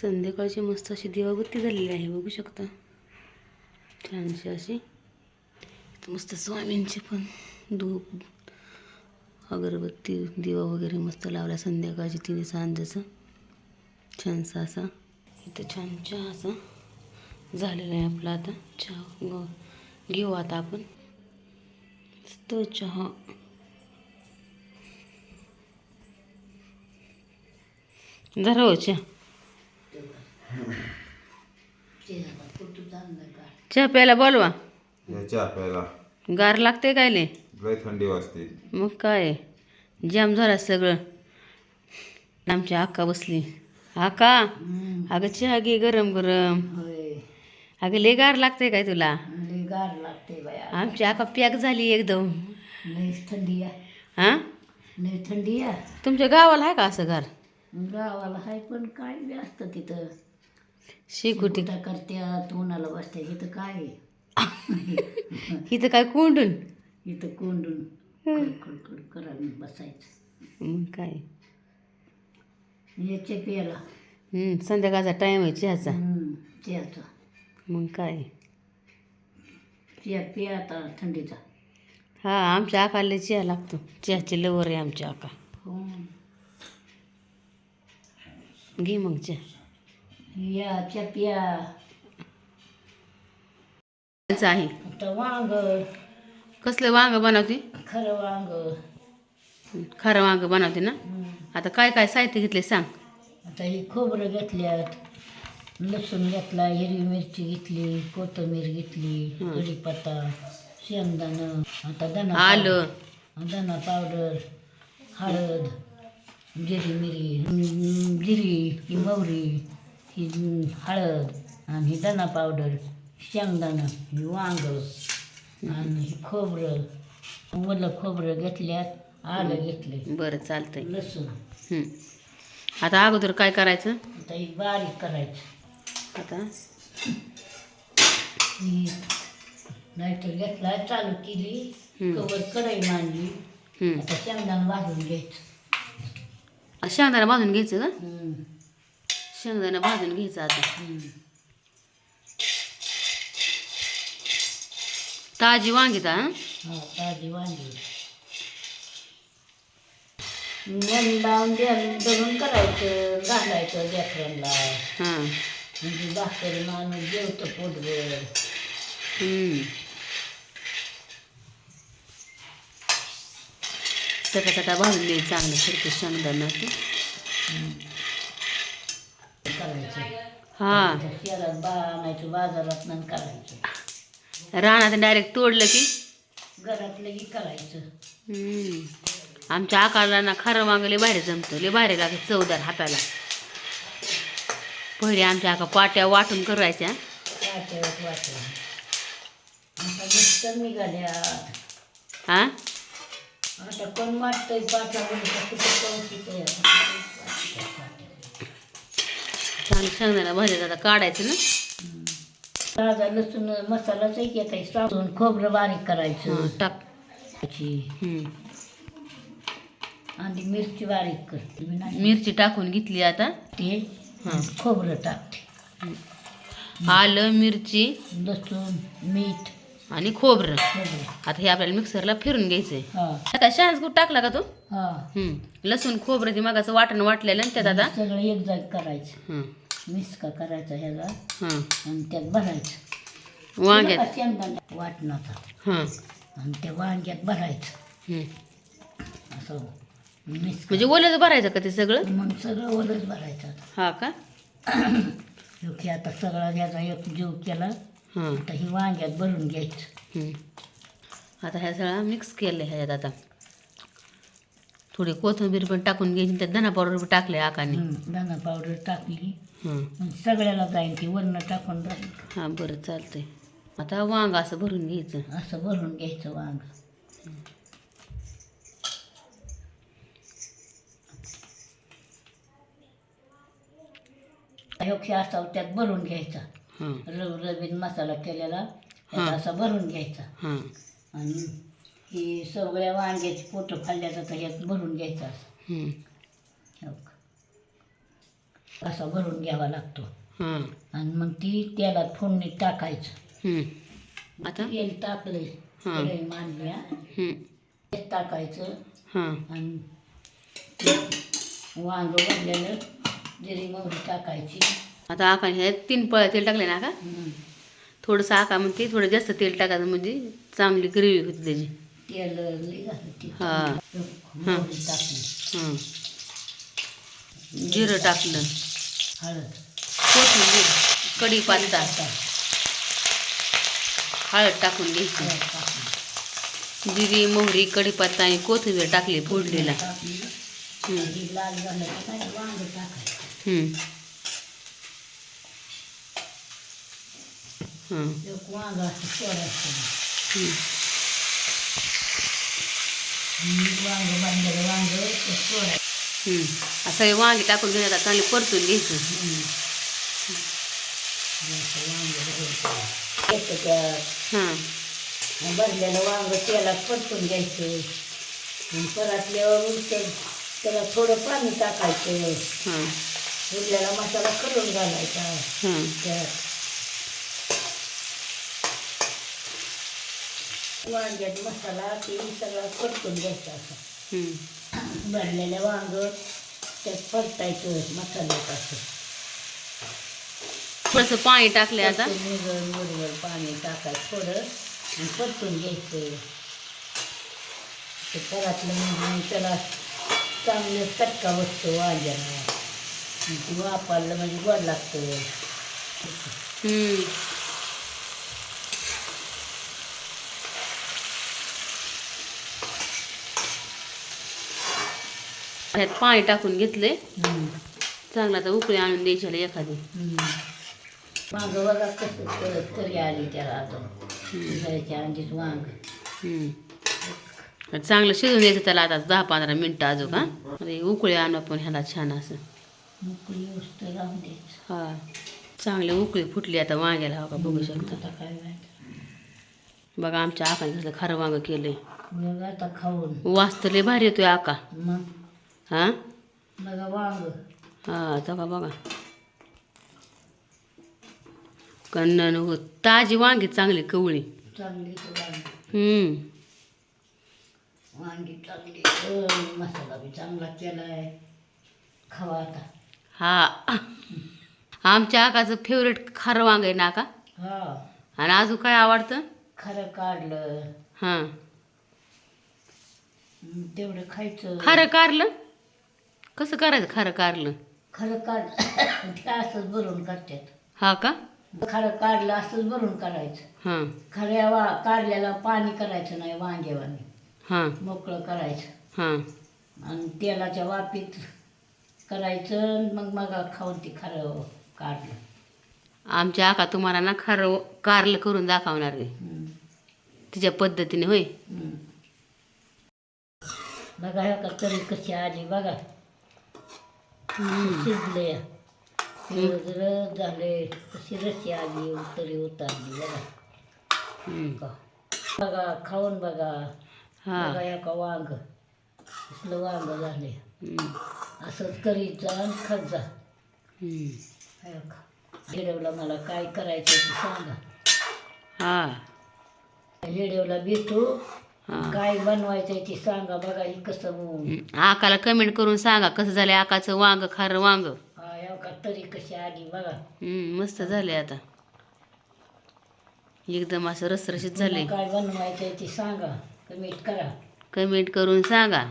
संध्याकाळची मस्त अशी दिवाबत्ती झालेली आहे बघू शकता. छानशी अशी. मस्त स्वामींची पण धूप अगरबत्ती दिवा वगैरे मस्त लावला संध्याकाळची तिने सांजेचं. छानसा असा. इथं छान चहा असा झालेला आहे आपला आता. चहा ग- घेऊ आता आपण. मस्त चहा. जरा हो चहा. चहा प्यायला बोलवा. याच्या प्यायला. गार लागते काय ले लय थंडी वाजते. मग काय? जाम झाला सगळं. आमची आका बसली. आका? अगं चहा घे गरम गरम. अगं लय गार लागते काय तुला? गार लागते बाया. आमची आका पॅक झाली एकदम. थंडी आहे हा? थंडी आहे तुमच्या गावाला आहे का असं घर? गावाला आहे पण काय बी असतं तिथं. शेकुटी कुठं करत्यात उन्हाला बसते इथं काय आहे? इथं काय कोंडून? इथं कोंडून. कडकड कड करा बसायचं. मग काय? याचे प्यायला हम्म, संध्याकाळचा टाईम आहे चहाचा. हम्म, चहाचा. मग काय? चहा पिया आता थंडीचा. हा आमच्या आकाला चहा लागतो. चहाची लवर आहे आमच्या आका. हो. घे मग चहा. या चहा पिया त्यांचं आहे. आता वांग. कसलं वांग बनवते? खरं वांग. खरं वांग बनवते ना. आता काय काय साहित्य घेतले सांग. आता ही खोबरं घेतल्यात लसूण घेतला हिरवी मिरची घेतली कोथिंबीर घेतली. कढीपत्ता शेंगदाणं आता धना आलं. धना पावडर हळद जिरी मिरी जिरी मोहरी. ही हळद आणि ही धना पावडर शेंगदाणं ही वांग आणि खोबरं. ओलं खोबरं घेतल्यात आलं घेतले बरं चालतंय. लसूण. आता अगोदर काय करायचं? आता ही बारीक करायचं. आता? नाहीतर घेतला चालू केली. कवर कढई मांडली. आता शेंगदाणा भाजून घ्यायचं. शेंगदाणा भाजून घ्यायचं का. शेंगदाणा भाजून घ्यायचं आता. ताजी वांगी का हं? ताजी वांगी मन लावून दळून करायचं घालायचं हां म्हणजे भाकरी माणूस जेवतं पोटभर. सटा सटा भाजून घ्यायचं चांगलं सारखं शेंगदाणा ते हां. शहरात बा बाजारात नंतर करायचं रानात डायरेक्ट तोडलं की? घरातलंही करायचं हम्म. आमच्या आकाला ना खरं वांगले भारी जमतं लय भारी लागत चवदार हाताला. पहिले आमच्या आका पाट्या वाटून करायच्या. वाटत वाटत आता निघाल्या हा कोण वाटतंय पाचा कुठं पाऊस येतोय छान शेंगदाणा भाज्यात आता काढायचं ना. ताजा लसूण मसालाच एक येत आहे खोबरं बारीक करायचं. टाक. आणि मिरची बारीक कर मिरची टाकून घेतली आता. ते हां. खोबरं टाकते. आलं मिरची. लसूण मीठ. आणि खोबरं. आता हे आपल्याला मिक्सरला फिरून घ्यायचंय. काय शहाज कुठ टाकला का तो? हा. हम्म. लसूण खोबरं ते मागाचं वाटण वाटलेलं आणि त्यात आता सगळं एक जाग करायचं मिसका करायचा ह्याला? हं. आणि त्यात भरायचं. वांग्यात. थोडा शेंगदाणा वाटणाचा हां. आणि त्या वांग्यात भरायचं. हं. असं मिक्स म्हणजे ओल्याचं भरायचं का ते सगळं? मग सगळं ओलच भरायचं हा का? योग्य आता सगळा त्याचा एक जीव केला हां. आता ही वांग्यात भरून घ्यायचं. हं. आता ह्या सगळा मिक्स केलं ह्याच्यात आता. थोडी कोथिंबीर पण टाकून घ्यायची त्यात धना पावडर पण टाकले आकाने. हं, दाणा पावडर टाकली. सगळ्याला जाईन ती वरण टाकून राहील हां बरं चालतंय. आता वांग असं भरून घ्यायचं. असं भरून घ्यायचं वांग. योग्य असा त्यात भरून घ्यायचा. हां. रव रवीन मसाला केलेला त्यात. असा भरून घ्यायचा. हां. आणि ही सगळ्या वांग्याची पोटं खाल्ल्याचं त्याच्यात भरून घ्यायचं असं. हं. हो का. असा भरून घ्यावा लागतो. हां आणि मग ती तेलात फोडणीत टाकायचं. हम्म. आता? तेल टाकले हां. मांडल्या हम्म. तेल टाकायचं. हां. आणि ते वांग भरलेलं जिरी मोहरी टाकायची. आता आका हे तीन पळ्या तेल टाकले ना का हं. थोडंसं आका म्हणते थोडं जास्त तेल टाकायचं म्हणजे चांगली ग्रेव्ही होती त्याची. तेल लई घातलं ते. हां. मोहरी टाकली. हां जिरं टाकलं. हळद कोथिंबीर कढीपत्ता टाका. हळद टाकून घ्यायची हळद टाकली. जिरी मोहरी कढीपत्ता आणि कोथिंबीर टाकली फोडणीला टाकली. हम्म. आणि लाल झालं की नाही वांग टाकायचं हम्म. हां एक वांग असं सोडायचं हम्म. वांग ते. असं हे वांगी टाकून घेऊन आता चांगली परतून घ्यायचं. हं. हां भरलेलं वांग तेलात परतून घ्यायचं. परतल्यावर उलटं त्याला थोडं पाणी टाकायचं. हां उरलेला मसाला करून घालायचा. त्यात वांग्यात मसाला ते सगळा परतून घ्यायचा असा. हम्म. भरलेलं वांग त्यात परतायचं मसाल्यात असं थोडंसं पाणी टाकले आता? निगळ मुरगळ पाणी टाकायचं थोडं आणि परतून घ्यायचं. ते परतलं म्हणजे त्याला चांगलं चटका बसतो वांग्याला. ती वापरलं म्हणजे गोड लागतं. ह्यात पाणी टाकून घेतले. चांगला आता उकळी आणून द्यायची एखादी. मागं बघा कसं तरी आली त्याला आता. वांग. चांगलं शिजून द्यायचं त्याला आता दहा पंधरा मिनटं अजून अरे उकळी आणू आपण ह्याला छान असं. उकळी द्यायचं. हा. चांगली उकळी फुटली आता वांग्याला हो का? बघू शकता. बघा आमच्या आकाने कसलं खारं वांग केलंय. आता खाऊन. वास तर लय भारी येतोय आका. मग? हा? हा बघा बघा. कन्नन हो ताजी वांगी चांगली कवळी. वांग. हम्म. वांगी चांगली. अं, मसाला बी चांगला केलाय. खावा आता. हा. आमच्या आकाचं फेवरेट खारं वांग आहे ना का हा. आणि अजून काय आवडतं? खरं काढलं. हां. हं, तेवढं खायचं. खारं कारलं कसं करायचं खारं कारलं खरं काढ ते असंच भरून करतात. हा का? खरं काढलं असंच भरून करायचं. हां. खऱ्या वा काढल्याला पाणी करायचं नाही वांग्यावानी. हां. मोकळं करायचं. हां. आणि तेलाच्या वाफीत करायचं मग मग खाऊन ते खरं काढलं. आमच्या आका तुम्हाला ना खारं कारलं करून दाखवणार आहे. हं, तिच्या पद्धतीने होय? हं. बघा ह्या का तरी कशी आली बघा. शिजले. जर झाले कशी रशी आली तरी उतारली बघा बघा खाऊन बघा. हा. बघा या का वांग. कसलं वांग झाले. असंच करीत जा आणि खात जा. हेडवला मला काय करायचं ते सांगा. हा. हेडवला भेटू काय बनवायचंय ते सांगा बघा ही कसं. आकाला कमेंट करून सांगा कसं झालं आकाचं वांग खारं वांग? हा या का? तरी कशी आली बघा. हम्म, मस्त झाले आता. एकदम असं रसरशीत झाले काय बनवायचंय ते सांगा. कमेंट करा. कमेंट करून सांगा.